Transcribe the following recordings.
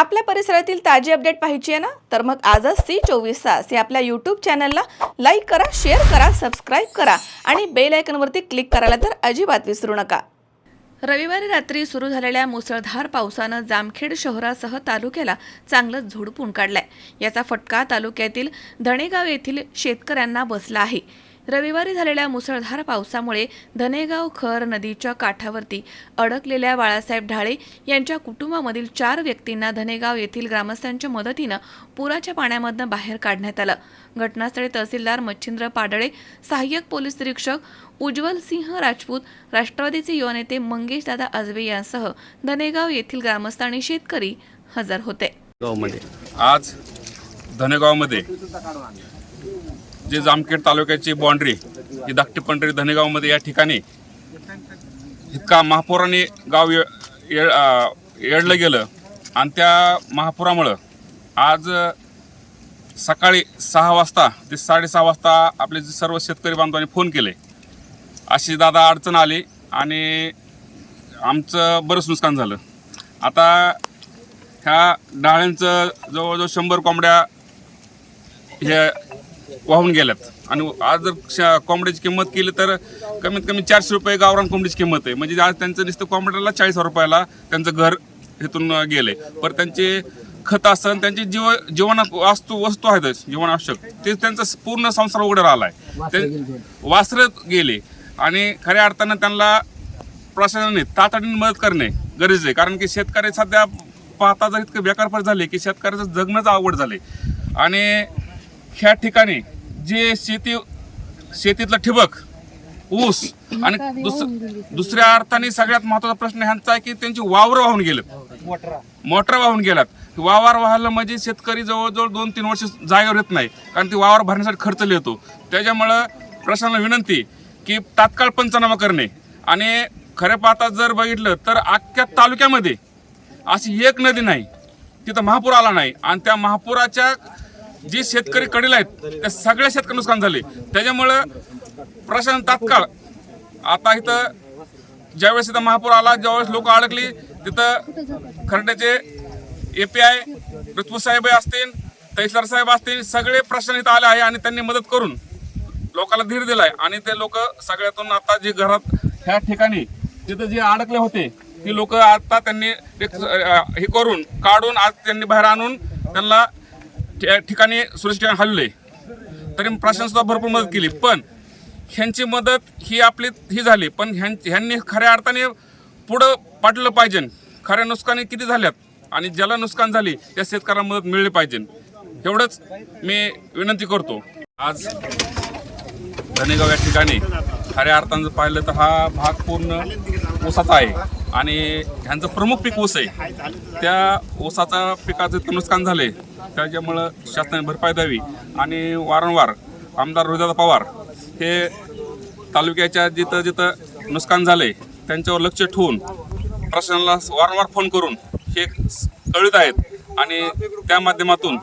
आपल्या परिसरातील ताजी अपडेट पाहिजे आहे ना? तर मग आजच सी चोवीस तास या आपल्या यूट्यूब चॅनलला लाईक करा शेअर करा सबस्क्राईब करा आणि बेल आयकनवरती क्लिक करायला तर अजिबात विसरू नका. रविवारी रात्री सुरू झालेल्या मुसळधार पावसानं जामखेड शहरासह तालुक्याला चांगलंच झोडपून काढलाय. याचा फटका तालुक्यातील धणेगाव येथील शेतकऱ्यांना बसला आहे. रविवारी झालेल्या मुसळधार पावसामुळे धनेगाव खर नदीच्या काठावरती अडकलेल्या बाळासाहेब ढाळे यांच्या कुटुंबामधील चार व्यक्तींना धनेगाव येथील ग्रामस्थांच्या मदतीनं पुराच्या पाण्यामधनं बाहेर काढण्यात आलं. घटनास्थळी तहसीलदार मच्छिंद्र पाडळे सहाय्यक पोलीस निरीक्षक उज्ज्वल सिंह राजपूत राष्ट्रवादीचे युवा नेते मंगेश दादा आजवे यांसह धनेगाव येथील ग्रामस्थ आणि शेतकरी हजर होते. आज धनेगावमध्ये जे जामखेड तालुक्याची बाँड्री ही धाकटी पंढरी धनेगावमध्ये या ठिकाणी इतका महापुराने गाव ये- येडलं गेलं. आणि त्या महापुरामुळं आज सकाळी सहा वाजता ते साडेसहा वाजता आपले जे सर्व शेतकरी बांधवांनी फोन केले. अशी दादा अडचण आली आणि आमचं बरंच नुकसान झालं. आता ह्या डाळ्यांचं जवळजवळ शंभर कोंबड्या हे वाहून गेल्यात. आणि आज जर श- कोंबड्याची किंमत केली तर कमीत कमी चारशे रुपये गावरान कोंबडीची किंमत आहे. म्हणजे आज त्यांचं नुसतं कोंबड्याला चाळीस रुपयाला त्यांचं घर इथून गेले पण त्यांचे खत असन त्यांची जीव जीवन वास्तू वस्तू आहेतच जीवनावश्यक. ते त्यांचा पूर्ण संसार उघडा आलाय ते वासरत गेले. आणि खऱ्या अर्थानं त्यांना प्रशासनाने तातडीने मदत करणे गरजेचं आहे. कारण की शेतकरी सध्या पाहता जर इतकं बेकारपर झाले की शेतकऱ्याचं जगणंच अवघड झाले आणि ह्या ठिकाणी जे शेती शेतीतलं ठिबक ऊस आणि दुस दुसऱ्या अर्थाने सगळ्यात महत्त्वाचा प्रश्न ह्यांचा आहे की त्यांची वावरं वाहून गेलेत. मोटर. वाहून गेलात वावर वाहलं म्हणजे शेतकरी जवळजवळ दोन तीन वर्ष जागेवर येत नाही कारण ती वावर भरण्यासाठी खर्च येतो त्याच्यामुळं प्रशासनाला विनंती की तात्काळ पंचनामा करणे. आणि खरं पाहता जर बघितलं तर अख्ख्या तालुक्यामध्ये अशी एक नदी नाही तिथं महापूर आला नाही. आणि त्या महापुराच्या जे शेतकरी कडेला आहेत त्या सगळ्या शेतकरी नुकसान झाले. त्याच्यामुळं प्रशासन तात्काळ आता इथं ज्यावेळेस इथं महापूर आला ज्यावेळेस लोक अडकली तिथं खरड्याचे ए पी आय ऋतू साहेब असतील तहसीलदार साहेब असतील सगळे प्रश्न इथं आले आहे आणि त्यांनी मदत करून लोकांना धीर दिलाय. आणि ते लोक सगळ्यातून आता जे घरात ह्या ठिकाणी तिथं जे अडकले होते ती लोक आता त्यांनी एक, हे करून काढून आज त्यांनी बाहेर आणून त्यांना ठिकाणी सुरक्षित हल्ले. तरी प्रशासन सुद्धा भरपूर मदत केली. पण ह्यांची मदत ही आपली ही झाली. पण ह्यां ह्यांनी खऱ्या अर्थाने पुढं पाठलं पाहिजे. खऱ्या नुकसानी किती झाल्यात आणि ज्याला नुकसान झाली त्या शेतकऱ्याला मदत मिळली पाहिजे. एवढंच मी विनंती करतो. आज धनेगाव या ठिकाणी खऱ्या अर्थानं पाहिलं तर हा भाग पूर्ण ऊसाचा आहे आणि ह्यांचं प्रमुख पीक ऊस आहे. त्या ऊसाचा पिकाचं नुकसान झाले त्याच्यामुळं शासनाने भरपाई द्यावी. आणि वारंवार आमदार रोहिदादा पवार हे तालुक्याच्या जिथं जिथं नुकसान झाले त्यांच्यावर लक्ष ठेवून प्रशासनाला वारंवार फोन करून हे कळत आहेत. आणि त्या माध्यमातून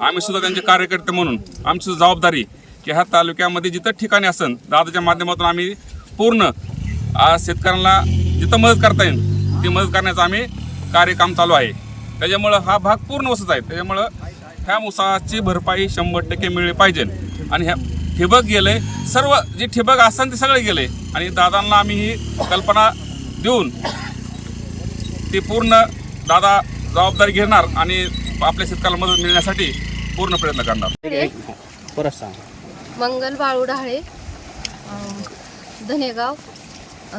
आम्ही सुद्धा त्यांचे कार्यकर्ते म्हणून आमची जबाबदारी की ह्या तालुक्यामध्ये जिथं ठिकाणी असन दादाच्या माध्यमातून आम्ही पूर्ण शेतकऱ्यांना जिथं मदत करता येईल ती मदत करण्याचं आम्ही कार्यक्रम चालू आहे. त्याच्यामुळं हा भाग पूर्ण वसत आहे. त्याच्यामुळं ह्या ऊसाची भरपाई शंभर टक्के मिळली पाहिजे. आणि ह्या ठिबक गेले सर्व जे ठिबक असन ते सगळे गेले. आणि दादांना आम्ही ही कल्पना देऊन ती पूर्ण दादा जबाबदारी घेणार आणि आपल्या शेतकऱ्याला मदत मिळण्यासाठी पूर्ण प्रयत्न करणार. परत सांग मंगल बाळू ढाळे धनेगाव.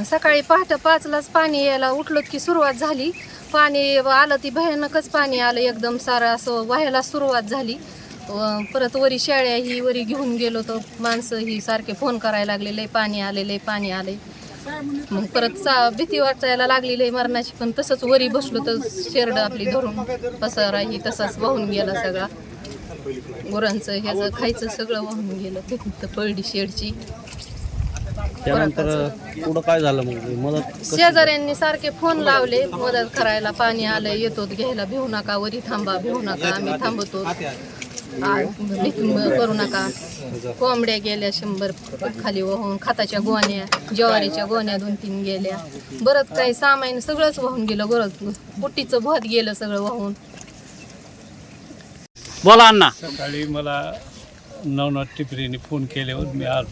सकाळी पहाटे पाचलाच पाणी यायला उठलो की सुरुवात झाली. पाणी आलं ती भयानकच पाणी आलं एकदम सारं असं व्हायला सुरुवात झाली. परत वरी शाळ्या ही वरी घेऊन गेलो तर माणसं ही सारखे फोन करायला लागलेले पाणी आलेले पाणी आले. मग परत सा भीती वाटायला लागलेली मरणाची. पण तसंच वरी बसलो तर शेरड आपली धरून पसारा ही तसाच वाहून गेला सगळा. गुरांचं ह्याचं खायचं सगळं वाहून गेलं. तर पळडी शेडची. त्यानंतर पुढं काय झालं मग? मदत कशी- शेजाऱ्यांनी सारखे फोन लावले मदत करायला पाणी आलं येतो घ्यायला भिवू नका वरी थांबा भिवू नका आम्ही थांबतो. आ, करू नका. कोंबड्या गेल्या शंभर खाली वाहून खताच्या गोण्या ज्वारीच्या गोण्या दोन तीन गेल्या. बरंच काही सामान सगळंच वाहून गेलं बरं पुट्टीचं भत गेलं सगळं वाहून. बोला अण्णा. सकाळी मला नवनाथ टिपरेने फोन केल्यावर मी आलो.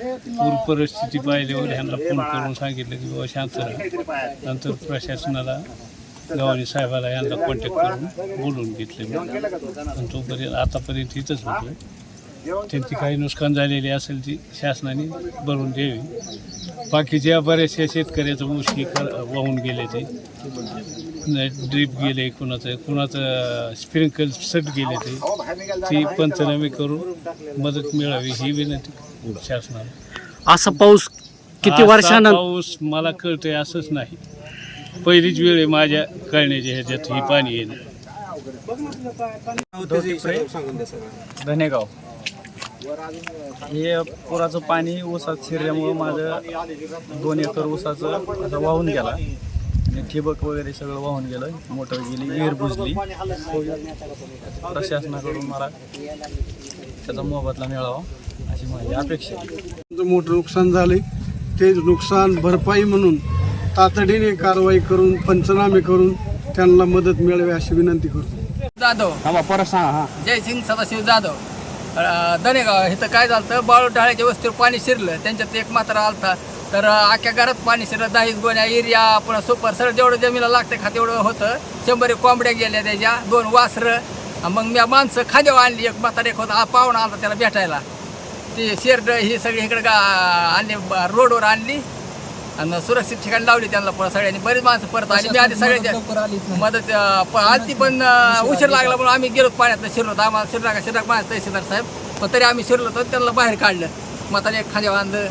पूर परिस्थिती पाहिल्यावर ह्यांना फोन करून सांगितलं की बाबा शांत राहा. नंतर प्रशासनाला गव्हाणे साहेबाला यांना कॉन्टॅक्ट करून बोलून घेतले मी. आणि तोपर्यंत आतापर्यंत इथंच होतो. त्यांची काही नुकसान झालेली असेल ती शासनाने भरून द्यावी बाकीच्या बऱ्याचशा शेतकऱ्याचं खर वाहून गेले ते. ड्रीप गेले कुणाचं कुणाचं स्प्रिंकल सट गेले ते. ती पंचनामे करून मदत मिळावी ही विनंती शासनाला. असं पाऊस किती असा वर्षानंतर पाऊस मला कळतंय असंच नाही. पहिलीच वेळ आहे माझ्या कळण्याच्या ह्याच्यात ही पाणी येणं. धनेगाव हे पुराचं पाणी ऊसात शिरल्यामुळं माझं दोन एकर ऊसाचं असं वाहून गेला. आणि ठिबक वगैरे सगळं वाहून गेलं. मोटर गेली विहीर बुजली. प्रशासनाकडून मला त्याचा मोबदला मिळावा अशी माझी अपेक्षा आहे. मोठं नुकसान झाले ते नुकसान भरपाई म्हणून तातडीने कारवाई करून पंचनामे करून त्यांना मदत मिळावी अशी विनंती करतो. जाधव. परत सांगा हा. जयसिंग सदाशिव जाधव. दनेगाव इथं काय झालं बाळूढाळ्याच्या वस्तीवर पाणी शिरलं. त्यांच्यात एक मात्र आलता. तर अं, अख्ख्या घरात पाणी शिरलं. दहीच गोण्या एरिया पुन्हा सुपर सर जेवढं जमिनीला लागतं खा तेवढं होतं. शंभर एक कोंबड्या गेल्या त्याच्या दोन वासरं. मग मी माणसं खाद्यावर आणली. एक म्हातारा एक होता. पाहुणा आलता त्याला भेटायला. ती शेरड ही सगळी इकडे गा आणली रोडवर आणली. आणि सुरक्षित ठिकाणी लावली त्यांना परत सगळ्यांनी. बरीच माणसं परत आली. मी आधी सगळ्यांच्या मदत आलती पण उशीर लागला म्हणून आम्ही गेलो पाण्यात शिरलो. होतो आम्हाला शिरला शिरला माझ्या तहसीलदार साहेब. पण तरी आम्ही शिरलो होतो त्यांना बाहेर काढलं. म्हातारे एक खांद्या आणलं.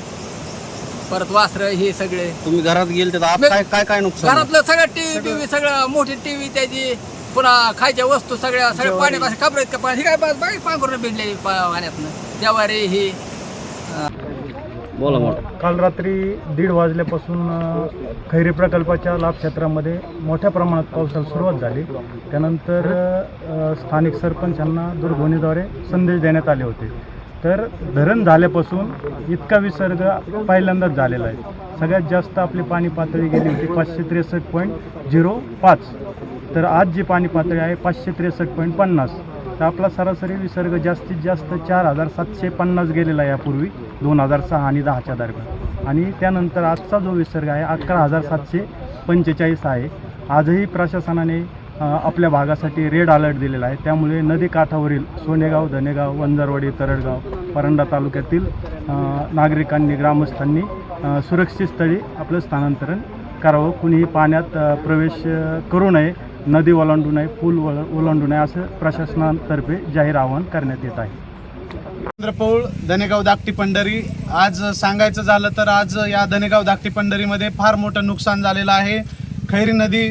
परत वासरं हे सगळे. तुम्ही घरात गेले काय काय काय नुकसान? घरातलं सगळं टीव्ही टीव्ही सगळं मोठी टीव्ही त्याची. पुन्हा खायच्या वस्तू सगळ्या सगळ्या पाण्यात आहेत का पाणी ही काय बा- बाई पांघरून भिडलेली पा- पाण्यातनं. जवारी ही. बोला मोठं काल रात्री दीड वाजल्यापासून अ, खैरी प्रकल्पाच्या लाभ क्षेत्रामध्ये मोठ्या प्रमाणात पावसाला सुरुवात झाली. त्यानंतर अ, स्थानिक सरपंचांना दूरध्वनीद्वारे संदेश देण्यात आले होते. तर धरण झाल्यापासून इतका विसर्ग पहिल्यांदाच झालेला आहे. सगळ्यात जास्त आपली पाणी पातळी गेली होती पाचशे त्रेसष्ट पॉईंट झिरो पाच. तर आज जी पाणी पातळी आहे पाचशे त्रेसष्ट पॉईंट पन्नास. तर आपला सरासरी विसर्ग जास्तीत जास्त चार हजार सातशे पन्नास गेलेला आहे यापूर्वी. दोन हजार सहा आणि दहाच्या दरम्यान. आणि त्यानंतर आजचा जो विसर्ग आहे अकरा हजार सातशे पंचेचाळीस आहे. आजही प्रशासनाने आपल्या भागासाठी रेड अलर्ट दिलेला आहे. त्यामुळे नदी काठावरील सोनेगाव धनेगाव वंजारवाडी तरडगाव परंडा तालुक्यातील नागरिकांनी ग्रामस्थांनी सुरक्षित स्थळी आपलं स्थानांतरण करावं. कुणीही पाण्यात प्रवेश करू नये नदी ओलांडू नये पूल ओलांडू नये असं प्रशासनातर्फे जाहीर आवाहन करण्यात येत आहे. चंद्रपौळ धनेगाव दाकटी पंढरी. आज सांगायचं झालं तर आज या धनेगाव दाकटी पंढरीमध्ये फार मोठं नुकसान झालेलं आहे. खैरी नदी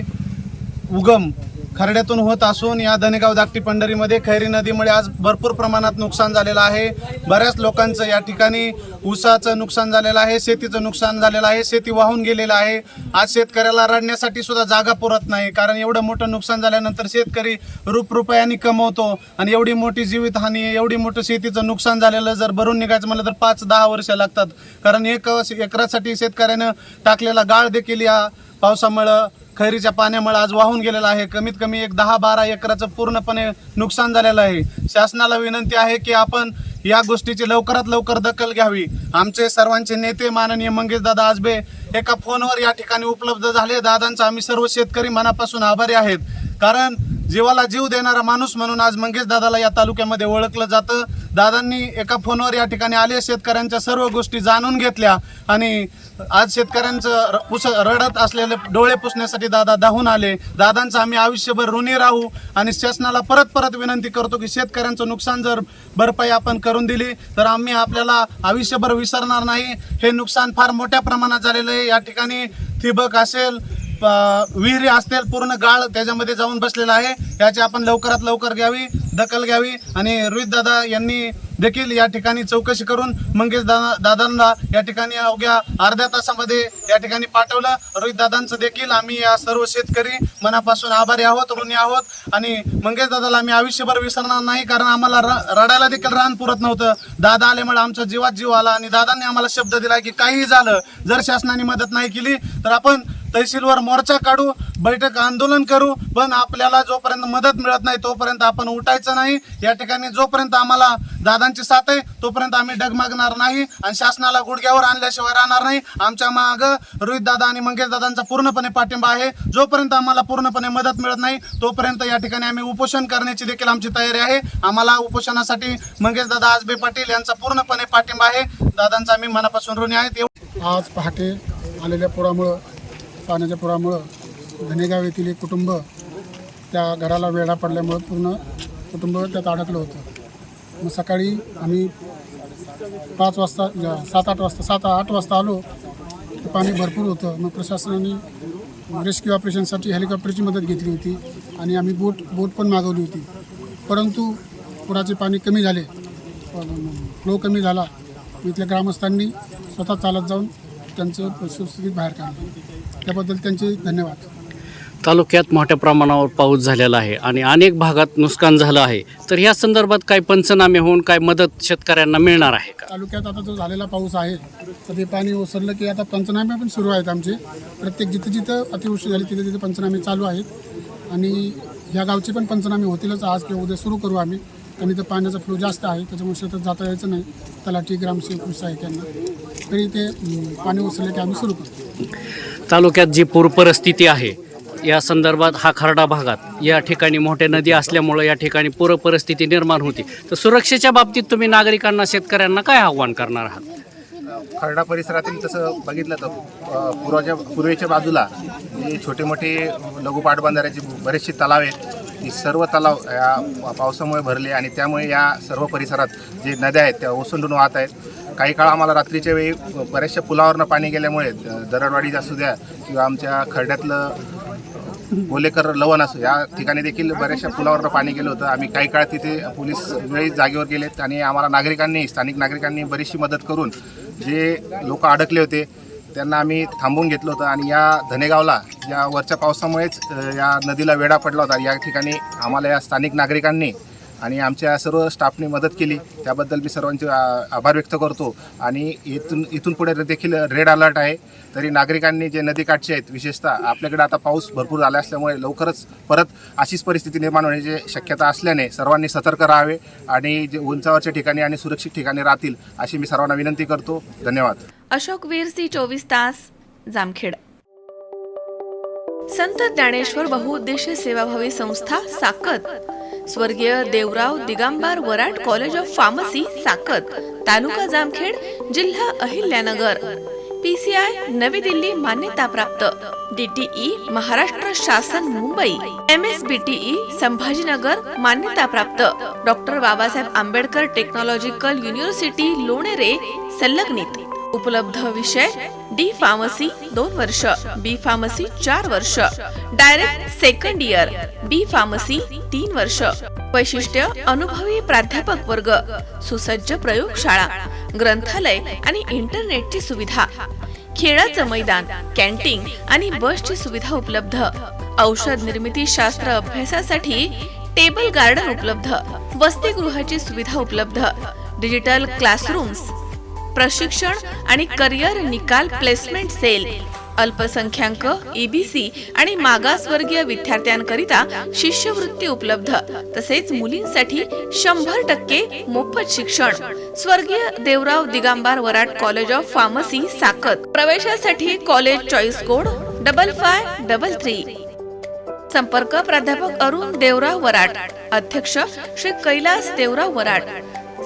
उगम. खरड्यातून होत असून या धनेगाव धाकटी पंढरीमध्ये खैरी नदीमुळे आज भरपूर प्रमाणात नुकसान झालेलं आहे. बऱ्याच लोकांचं या ठिकाणी ऊसाचं नुकसान झालेलं आहे शेतीचं नुकसान झालेलं आहे शेती वाहून गेलेलं आहे. आज शेतकऱ्याला रडण्यासाठी सुद्धा जागा पुरत नाही कारण एवढं मोठं नुकसान झाल्यानंतर शेतकरी रूप कमवतो आणि एवढी मोठी जीवितहानी एवढी मोठं शेतीचं नुकसान झालेलं जर भरून निघायचं म्हणलं तर पाच दहा वर्ष लागतात. कारण एक एकरासाठी शेतकऱ्यानं टाकलेला गाळ देखील या पावसामुळं खैरीच्या पाण्यामुळे आज वाहून गेलेला आहे. कमीत कमी एक दहा बारा एकराचं पूर्णपणे नुकसान झालेलं आहे. शासनाला विनंती आहे की आपण या गोष्टीची लवकरात लवकर दखल घ्यावी. आमचे सर्वांचे नेते माननीय मंगेश दादा आजबे एका फोनवर या ठिकाणी उपलब्ध झाले. दादांचा आम्ही सर्व शेतकरी मनापासून आभारी आहेत. कारण जीवाला जीव देणारा माणूस म्हणून आज मंगेश दादाला या तालुक्यामध्ये ओळखलं जातं. दादांनी एका फोनवर या ठिकाणी आले शेतकऱ्यांच्या सर्व गोष्टी जाणून घेतल्या आणि आज शेतकऱ्यांचं र- पुस रडत असलेले डोळे पुसण्यासाठी दादा धावून आले. दादांचं आम्ही आयुष्यभर ऋणी राहू आणि शासनाला परत परत विनंती करतो की शेतकऱ्यांचं नुकसान जर भरपाई आपण करून दिली तर आम्ही आपल्याला आयुष्यभर विसरणार नाही. हे नुकसान फार मोठ्या प्रमाणात झालेलं आहे. या ठिकाणी ठिबक असेल विहिरी असतील पूर्ण गाळ त्याच्यामध्ये जाऊन बसलेला आहे. याची आपण लवकरात लवकर घ्यावी दखल घ्यावी आणि रोहित दादा यांनी देखील या ठिकाणी चौकशी करून मंगेश दादा दादांना या ठिकाणी अवघ्या अर्ध्या तासामध्ये या ठिकाणी पाठवलं. रोहित दादांचं देखील आम्ही या सर्व शेतकरी मनापासून आभारी आहोत ऋणी आहोत. आणि मंगेश दादाला आम्ही आयुष्यभर विसरणार नाही कारण आम्हाला र- रडायला देखील रान पुरत नव्हतं. दादा आल्यामुळे आमचा जीवात जीव आला आणि दादांनी आम्हाला शब्द दिला की काहीही झालं. जर शासनाने मदत नाही केली तर आपण तहसीलवर मोर्चा काढू बैठक आंदोलन करू पण आपल्याला जोपर्यंत मदत मिळत नाही तोपर्यंत आपण उठायचं नाही. या ठिकाणी जोपर्यंत आम्हाला दादांची साथ आहे तोपर्यंत आम्ही डगमगणार नाही आणि शासनाला गुडघ्यावर आणल्याशिवाय राहणार नाही. आमच्या माग रोहित दादा आणि मंगेश दादांचा पूर्णपणे पाठिंबा आहे. जोपर्यंत आम्हाला पूर्णपणे मदत मिळत नाही तोपर्यंत या ठिकाणी आम्ही उपोषण करण्याची देखील आमची तयारी आहे. आम्हाला उपोषणासाठी मंगेश दादा आजबे पाटील यांचा पूर्णपणे पाठिंबा आहे. दादांचा आम्ही मनापासून ऋणी आहेत आज पहाटे आलेल्या पुरामुळं पाण्याच्या पुरामुळं धनेगाव येथील एक कुटुंब त्या घराला वेढा पडल्यामुळं पूर्ण कुटुंब त्यात अडकलं होतं. मग सकाळी आम्ही पाच वाजता सात आठ वाजता सात आठ वाजता आलो तर पाणी भरपूर होतं. मग प्रशासनाने रेस्क्यू ऑपरेशनसाठी हेलिकॉप्टरची मदत घेतली होती आणि आम्ही बोट बोट पण मागवली होती. परंतु पुराचे पाणी कमी झाले. फ्लो कमी झाला. इथल्या ग्रामस्थांनी स्वतः चालत जाऊन त्यांचं सुस्थितीत बाहेर काढलं. त्याबद्दल त्यांचे धन्यवाद. तालुक्यात मोठ्या प्रमाणावर पाऊस झालेला आहे आणि अनेक भागात नुकसान झालं आहे. तर या संदर्भात काही पंचनामे होऊन काय मदत शेतकऱ्यांना मिळणार आहे का? तालुक्यात आता जो झालेला पाऊस आहे तर ते पाणी ओसरलं की आता पंचनामे पण सुरू आहेत आमचे. प्रत्येक जिथं जिथं अतिवृष्टी झाली तिथे तिथे पंचनामे चालू आहेत. आणि ह्या गावचे पण पंचनामे होतीलच आज किंवा उद्या सुरू करू आम्ही. कारण इथं पाण्याचा फ्लो जास्त आहे त्याच्यामुळे शेतात जाता यायचं नाही. तलाठी ग्रामसेवक कृषी आहे त्यांना तरी ते पाणी ओसरलं की आम्ही सुरू करतो. तालुक्यात जी पूर परिस्थिती आहे या संदर्भात हा खरडा भागात या ठिकाणी मोठ्या नदी असल्यामुळं या ठिकाणी पूर परिस्थिती निर्माण होती. तर सुरक्षेच्या बाबतीत तुम्ही नागरिकांना शेतकऱ्यांना काय आव्हान करणार आहात? खरडा परिसरातील तसं बघितलं तर अ, पूर्वाच्या पूर्वेच्या बाजूला जे छोटे मोठे लघु पाटबंधाऱ्याचे बरेचसे तलाव आहेत ही सर्व तलाव या पावसामुळे भरले आणि त्यामुळे या सर्व परिसरात जे नद्या आहेत त्या ओसंडून वाहत आहेत. काही काळ आम्हाला रात्रीच्या वेळी बऱ्याचशा पुलावरनं पाणी गेल्यामुळे दरडवाडी असू द्या किंवा आमच्या खरड्यातलं गोलेकर लवण असू या ठिकाणी देखील बऱ्याचशा पुलावरनं पाणी गेलं होतं. आम्ही काही काळ तिथे पोलीस वेळी जागेवर गेलेत आणि आम्हाला नागरिकांनी स्थानिक नागरिकांनी बरीचशी मदत करून जे लोक अडकले होते त्यांना आम्ही थांबून घेतलं होतं आणि या धनेगावला या वरच्या पावसामुळेच या नदीला वेढा पडला होता. या ठिकाणी आम्हाला या स्थानिक नागरिकांनी आणि आमच्या सर्व स्टाफने मदत केली. त्याबद्दल मी सर्वांचे आभार व्यक्त करतो. आणि इथून इथून पुढे देखील रेड अलर्ट आहे. तरी नागरिकांनी जे नदीकाठचे आहेत विशेषतः आपल्याकडे आता पाऊस भरपूर झाला असल्यामुळे लवकरच परत अशीच परिस्थिती निर्माण होण्याची शक्यता असल्याने सर्वांनी सतर्क राहावे आणि जे उंचावरच्या ठिकाणी आणि सुरक्षित ठिकाणी राहतील अशी मी सर्वांना विनंती करतो. धन्यवाद. अशोक वीर सी चोवीस तास जामखेड. संत ज्ञानेश्वर बहुउद्देशीय सेवाभावी संस्था साकत. स्वर्गीय Devrao Digambar Varad college of pharmacy Sakat. तालुका जामखेड जिल्हा अहिल्यानगर. पीसीआय नवी दिल्ली मान्यताप्राप्त. डीटीई महाराष्ट्र शासन Mumbai. M S BTE Sambhajinagar मान्यताप्राप्त. Doctor Babasaheb Ambedkar technological university Lonere संलग्नित. उपलब्ध विषय डी फार्मसी दोन वर्ष बी फार्मसी चार वर्ष. Direct second year B pharmacy तीन वर्ष. वैशिष्ट्य अनुभवी प्राध्यापक वर्ग सुसज्ज प्रयोगशाळा ग्रंथालय आणि इंटरनेटची सुविधा. खेळाचं मैदान कॅन्टीन आणि बसची सुविधा उपलब्ध. औषध निर्मिती शास्त्र अभ्यासासाठी टेबल गार्डन उपलब्ध. वसतिगृहाची सुविधा उपलब्ध. डिजिटल क्लासरूम्स प्रशिक्षण आणि करिअर निकाल प्लेसमेंट सेल. अल्पसंख्याक ईबीसी आणि मागासवर्गीय विद्यार्थ्यांकरिता शिष्यवृत्ती उपलब्ध. तसेच मुलींसाठी शंभर टक्के मोफत शिक्षण. स्वर्गीय Devrao Digambar Varad college of pharmacy Sakat. प्रवेशासाठी college choice code double five double three संपर्क प्राध्यापक अरुण देवराव वराड. अध्यक्ष श्री कैलास देवराव वराड.